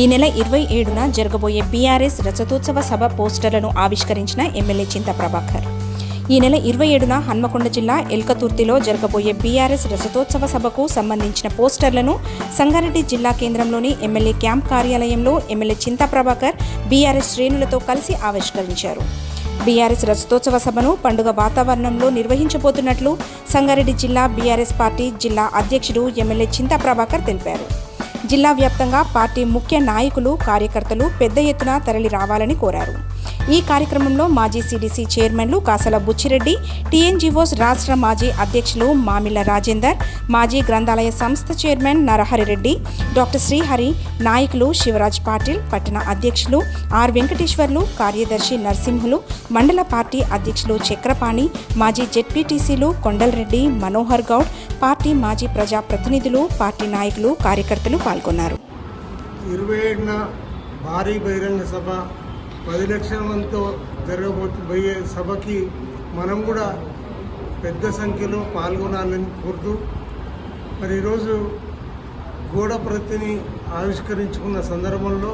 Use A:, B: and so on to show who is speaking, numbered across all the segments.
A: ఈ నెల ఇరవై ఏడున జరగబోయే బీఆర్ఎస్ రజతోత్సవ సభ పోస్టర్లను ఆవిష్కరించిన ఎమ్మెల్యే చింత ప్రభాకర్. ఈ నెల ఇరవై ఏడున హన్మకొండ జిల్లా ఎల్కతుర్తిలో జరగబోయే బీఆర్ఎస్ రజతోత్సవ సభకు సంబంధించిన పోస్టర్లను సంగారెడ్డి జిల్లా కేంద్రంలోని ఎమ్మెల్యే క్యాంప్ కార్యాలయంలో ఎమ్మెల్యే చింతా ప్రభాకర్ బీఆర్ఎస్ శ్రేణులతో కలిసి ఆవిష్కరించారు. బీఆర్ఎస్ రజతోత్సవ సభను పండుగ వాతావరణంలో నిర్వహించబోతున్నట్లు సంగారెడ్డి జిల్లా బీఆర్ఎస్ పార్టీ జిల్లా అధ్యక్షుడు ఎమ్మెల్యే చింతా ప్రభాకర్ తెలిపారు. జిల్లా వ్యాప్తంగా పార్టీ ముఖ్య నాయకులు కార్యకర్తలు పెద్ద ఎత్తున తరలి రావాలని కోరారు. ఈ కార్యక్రమంలో మాజీ సీడీసీ చైర్మన్లు కాసల బుచ్చిరెడ్డి టీఎన్జీఓస్ రాష్ట్ర మాజీ అధ్యక్షులు మామిళ్ళ రాజేందర్ మాజీ గ్రంథాలయ సంస్థ చైర్మన్ నరహరిరెడ్డి డాక్టర్ శ్రీహరి నాయకులు శివరాజ్ పాటిల్ పట్టణ అధ్యక్షులు ఆర్ వెంకటేశ్వర్లు కార్యదర్శి నరసింహులు మండల పార్టీ అధ్యక్షులు చక్రపాణి మాజీ జెడ్పీటీసీలు కొండలరెడ్డి మనోహర్ గౌడ్ పార్టీ మాజీ ప్రజాప్రతినిధులు పార్టీ నాయకులు కార్యకర్తలు పాల్గొన్నారు.
B: ఇరవై ఏడున భారీ బహిరంగ సభ పది లక్షల మందితో జరగబోయే సభకి మనం కూడా పెద్ద సంఖ్యలో పాల్గొనాలని కోరుతూ మరి ఈరోజు గోడ ప్రతిని ఆవిష్కరించుకున్న సందర్భంలో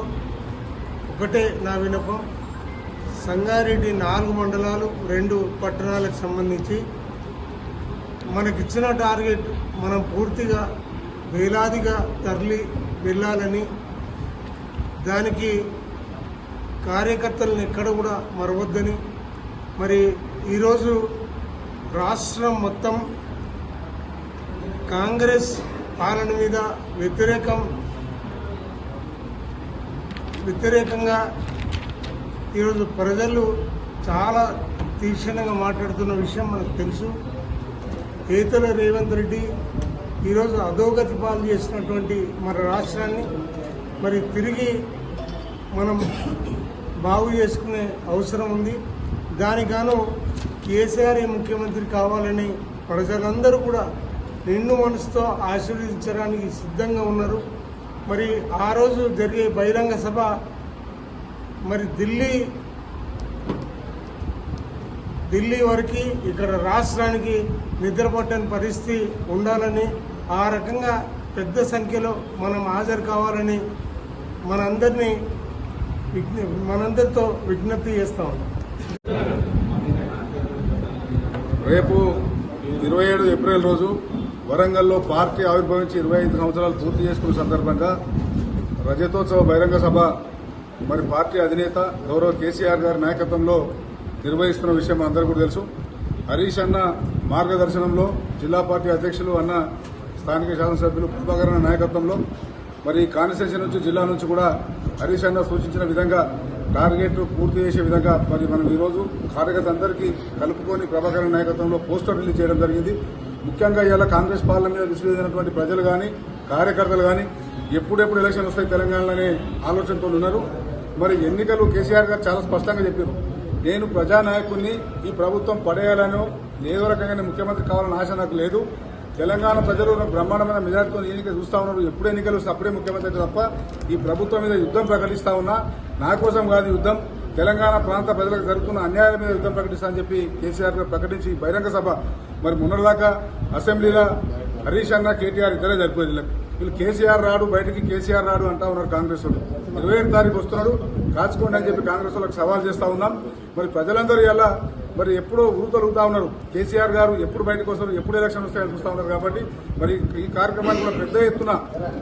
B: ఒకటే నా వినపం సంగారెడ్డి నాలుగు మండలాలు రెండు పట్టణాలకు సంబంధించి మనకిచ్చిన టార్గెట్ మనం పూర్తిగా వేలాదిగా తరలి వెళ్ళాలని దానికి కార్యకర్తలను ఎక్కడ కూడా మరవద్దని. మరి ఈరోజు రాష్ట్రం మొత్తం కాంగ్రెస్ పాలన మీద వ్యతిరేకం వ్యతిరేకంగా ఈరోజు ప్రజలు చాలా తీక్షణంగా మాట్లాడుతున్న విషయం మనకు తెలుసు. ఏతల రేవంత్ రెడ్డి ఈరోజు అధోగతి పాలు చేసినటువంటి మన రాష్ట్రాన్ని మరి తిరిగి మనం బాగు చేసుకునే అవసరం ఉంది. దానిగాను కేసీఆర్ ముఖ్యమంత్రి కావాలని ప్రజలందరూ కూడా నిండు మనసుతో ఆశీర్వదించడానికి సిద్ధంగా ఉన్నారు. మరి ఆ రోజు జరిగే బహిరంగ సభ మరి ఢిల్లీ ఢిల్లీ వరకు ఇక్కడ రాష్ట్రానికి నిద్రపట్టని పరిస్థితి ఉండాలని ఆ రకంగా పెద్ద సంఖ్యలో మనం హాజరు కావాలని మనందరినీ విజ్ఞ మనందరితో విజ్ఞప్తి చేస్తా ఉన్నాం.
C: రేపు ఇరవై ఏడు ఏప్రిల్ రోజు వరంగల్లో పార్టీ ఆవిర్భవించి ఇరవై ఐదు సంవత్సరాలు పూర్తి చేసుకున్న సందర్భంగా రజతోత్సవ బహిరంగ సభ మరి పార్టీ అధినేత గౌరవ కేసీఆర్ గారి నాయకత్వంలో నిర్వహిస్తున్న విషయం అందరూ కూడా తెలుసు. హరీష్ అన్న మార్గదర్శనంలో జిల్లా పార్టీ అధ్యక్షులు అన్న స్థానిక శాసనసభ్యులు ప్రభాకర్ అన్న నాయకత్వంలో మరి కాన్స్టిట్యూన్సీ నుంచి జిల్లా నుంచి కూడా హరీష్ అన్న సూచించిన విధంగా టార్గెట్ పూర్తి చేసే విధంగా మరి మనం ఈరోజు కార్యకర్త అందరికీ కలుపుకొని ప్రభాకర్ నాయకత్వంలో పోస్టర్ రిలీజ్ చేయడం జరిగింది. ముఖ్యంగా ఇవాళ కాంగ్రెస్ పాలన మీద విసిరినటువంటి ప్రజలు కానీ కార్యకర్తలు కానీ ఎప్పుడెప్పుడు ఎలక్షన్ వస్తాయి తెలంగాణలోనే ఆలోచనతో ఉన్నారు. మరి ఎన్నికలు కేసీఆర్ గారు చాలా స్పష్టంగా చెప్పారు. నేను ప్రజానాయకుడిని ఈ ప్రభుత్వం పడేయాలను ఏదో రకంగా ముఖ్యమంత్రి కావాలని ఆశ నాకు లేదు. తెలంగాణ ప్రజలు బ్రహ్మాండమైన మెజార్టీతో ఎన్నిక చూస్తా ఉన్నారు. ఎప్పుడు ఎన్నికలు వస్తే అప్పుడే ముఖ్యమంత్రి తప్ప ఈ ప్రభుత్వం మీద యుద్ధం ప్రకటిస్తా ఉన్నా నా కోసం కాదు యుద్ధం. తెలంగాణ ప్రాంత ప్రజలకు జరుగుతున్న అన్యాయాల మీద యుద్ధం ప్రకటిస్తా అని చెప్పి కేసీఆర్ ప్రకటించి బహిరంగ సభ. మరి మొన్నటిదాకా అసెంబ్లీలో హరీష్ అన్న కేటీఆర్ ఇద్దరే జరిపోయింది వీళ్ళు కేసీఆర్ రాడు బయటికి కేసీఆర్ రాడు అంటా ఉన్నారు కాంగ్రెస్ వాళ్ళు. ఇరవై ఏడు తారీఖు వస్తున్నాడు కాచుకోండి అని చెప్పి కాంగ్రెస్ వాళ్ళకి సవాల్ చేస్తా ఉన్నాం. మరి ప్రజలందరూ ఎలా మరి ఎప్పుడో ఊరుతలుగుతా ఉన్నారు. కేసీఆర్ గారు ఎప్పుడు బయటకు వస్తారు ఎప్పుడు ఎలక్షన్ వస్తాయని చూస్తూ ఉన్నారు కాబట్టి మరి ఈ కార్యక్రమాన్ని కూడా పెద్ద ఎత్తున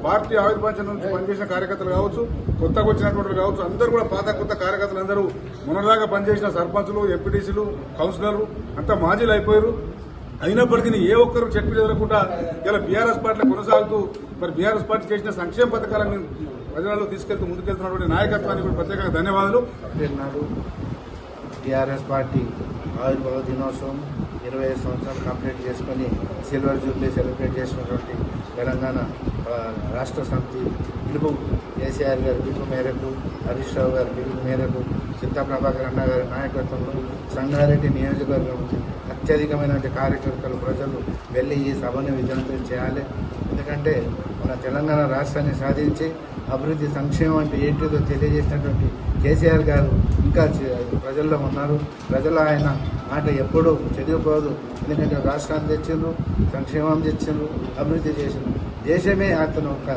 C: పార్టీ ఆవిర్భావం నుంచి పనిచేసిన కార్యకర్తలు కావచ్చు కొత్తగా వచ్చినటువంటి కావచ్చు అందరూ కూడా పాత కొత్త కార్యకర్తలు అందరూ మొన్నదాకా పనిచేసిన సర్పంచులు ఎంపీటీసీలు కౌన్సిలర్లు అంతా మాజీలు అయిపోయారు. అయినప్పటికీ ఏ ఒక్కరు చెట్టు జరగకుండా ఇలా బీఆర్ఎస్ పార్టీ కొనసాగుతూ మరి బీఆర్ఎస్ పార్టీ చేసిన సంక్షేమ పథకాలను ప్రజలలో తీసుకెళ్తూ ముందుకెళ్తున్నటువంటి నాయకత్వానికి కూడా ప్రత్యేకంగా ధన్యవాదాలు.
D: నాడు టీఆర్ఎస్ పార్టీ ఆవిర్భావ దినోత్సవం ఇరవై ఐదు సంవత్సరాలు కంప్లీట్ చేసుకొని సిల్వర్ జూబ్లీ సెలబ్రేట్ చేసినటువంటి తెలంగాణ రాష్ట్ర సమితి పిలుపు కేసీఆర్ గారి పిలుపు మేరకు హరీష్ రావు గారి పిలుపు మేరకు చింతా ప్రభాకర్ అన్న గారి నాయకత్వంలో సంగారెడ్డి నియోజకవర్గం అత్యధికమైనటువంటి కార్యకర్తలు ప్రజలు వెళ్ళి ఈ సభను విజయవంతం చేయాలి. ఎందుకంటే మన తెలంగాణ రాష్ట్రాన్ని సాధించి అభివృద్ధి సంక్షేమం అంటే ఏంటిదో తెలియజేసినటువంటి కేసీఆర్ గారు ఇంకా ప్రజల్లో ఉన్నారు. ప్రజలు ఆయన మాట ఎప్పుడూ చెదిరిపోదు ఎందుకంటే రాష్ట్రాన్ని తెచ్చిండ్రు సంక్షేమం తెచ్చిండ్రు అభివృద్ధి చేసిండ్రు. దేశమే అతను ఒక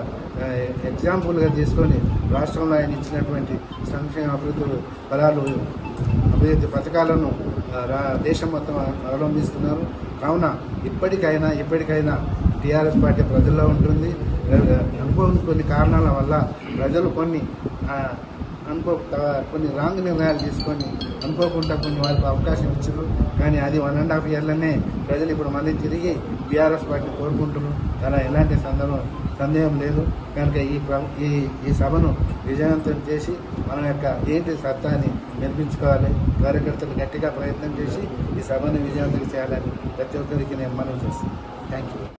D: ఎగ్జాంపుల్గా తీసుకొని రాష్ట్రంలో ఆయన ఇచ్చినటువంటి సంక్షేమ అభివృద్ధి ఫలాలు అభివృద్ధి పథకాలను రా- దేశం మొత్తం అవలంబిస్తున్నారు. కావున ఇప్పటికైనా ఇప్పటికైనా టీఆర్ఎస్ పార్టీ ప్రజల్లో ఉంటుంది. అనుకోని కొన్ని కారణాల వల్ల ప్రజలు కొన్ని అనుకో కొన్ని రాంగ్ నిర్ణయాలు తీసుకొని అనుకోకుండా కొన్ని వారికి అవకాశం ఇచ్చారు. కానీ అది వన్ అండ్ హాఫ్ ఇయర్లోనే ప్రజలు ఇప్పుడు మళ్ళీ తిరిగి బీఆర్ఎస్ పార్టీ కోరుకుంటున్నారు. అలా ఎలాంటి సందర్భం సందేహం లేదు. కనుక ఈ ఈ ఈ సభను విజయవంతం చేసి మన యొక్క ఏంటి సత్తాన్ని నిర్మించుకోవాలి కార్యకర్తలు గట్టిగా ప్రయత్నం చేసి ఈ సభను విజయవంతం చేయాలని ప్రతి ఒక్కరికి నేను మనవి చేస్తాను thank you